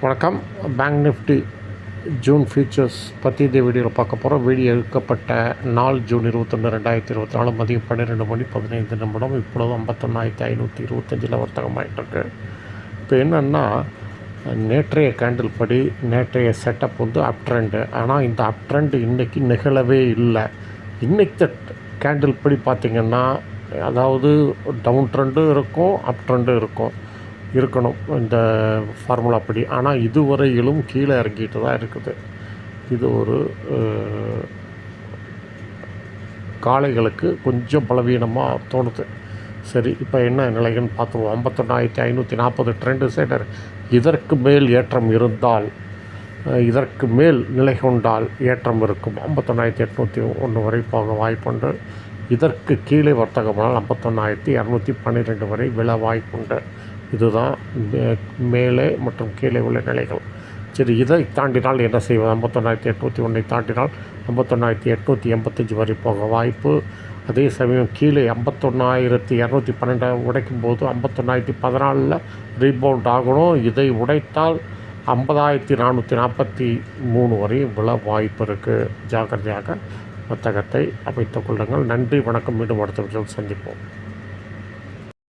வணக்கம். Bank Nifty June features பற்றி இந்த வீடியோவில் பார்க்க போகிறோம் வீடியோ எடுக்கப்பட்ட நாள் ஜூன் இருபத்தொன்று ரெண்டாயிரத்தி இருபத்தி நாலு மதியம் பன்னிரெண்டு மணி பதினைந்து நிமிடம். இப்பொழுது ஐம்பத்தொன்னாயிரத்தி ஐநூற்றி இருபத்தஞ்சில் வர்த்தகமாகிட்டுருக்கு இப்போ என்னென்னா நேற்றைய கேண்டில் படி நேற்றைய செட்டப் வந்து அப் ட்ரெண்டு ஆனால் இந்த அப் ட்ரெண்டு இன்றைக்கி நிகழவே இல்லை. இன்னைக்கு கேண்டில் படி பார்த்திங்கன்னா அதாவது டவுன் ட்ரெண்டும் இருக்கும் அப் ட்ரெண்டும் இருக்கும். இருக்கணும் இந்த ஃபார்முலா படி. ஆனால் இதுவரையிலும் கீழே இறங்கிட்டு தான் இருக்குது. இது ஒரு காளைகளுக்கு கொஞ்சம் பலவீனமாக தோணுது. சரி இப்போ என்ன நிலைகள்னு பார்த்துருவோம். ஐம்பத்தொன்னாயிரத்தி ஐநூற்றி நாற்பது ட்ரெண்டு சைடர் இதற்கு மேல் ஏற்றம் இருந்தால் இதற்கு மேல் நிலை கொண்டால் ஏற்றம் இருக்கும். ஐம்பத்தொன்னாயிரத்தி எட்நூற்றி ஒன்று வரை போக வாய்ப்புண்டு. இதற்கு கீழே வர்த்தகமானால் ஐம்பத்தொன்னாயிரத்தி இரநூத்தி பன்னிரெண்டு வரை விழ வாய்ப்புண்டு. இதுதான் மே- மேலே மற்றும் கீழே உள்ள நிலைகள். சரி இதை தாண்டினால் என்ன செய்வது? ஐம்பத்தொன்னாயிரத்தி எட்நூற்றி ஒன்றை தாண்டினால் ஐம்பத்தொன்னாயிரத்தி எட்நூற்றி எண்பத்தஞ்சு வரை போக வாய்ப்பு. அதே சமயம் கீழே ஐம்பத்தொன்னாயிரத்தி இரநூத்தி பன்னெண்டை உடைக்கும் போது ஐம்பத்தொன்னாயிரத்தி பதினாலில் ரீபவுண்ட் ஆகணும். இதை உடைத்தால் ஐம்பதாயிரத்தி நானூற்றி நாற்பத்தி மூணு வரை விழ வாய்ப்பு இருக்குது ஜாக்கிரதையாக வர்த்தகத்தை அமைத்துக் கொள்ளுங்கள். நன்றி வணக்கம். மீண்டும் அடுத்த சந்திப்போம்.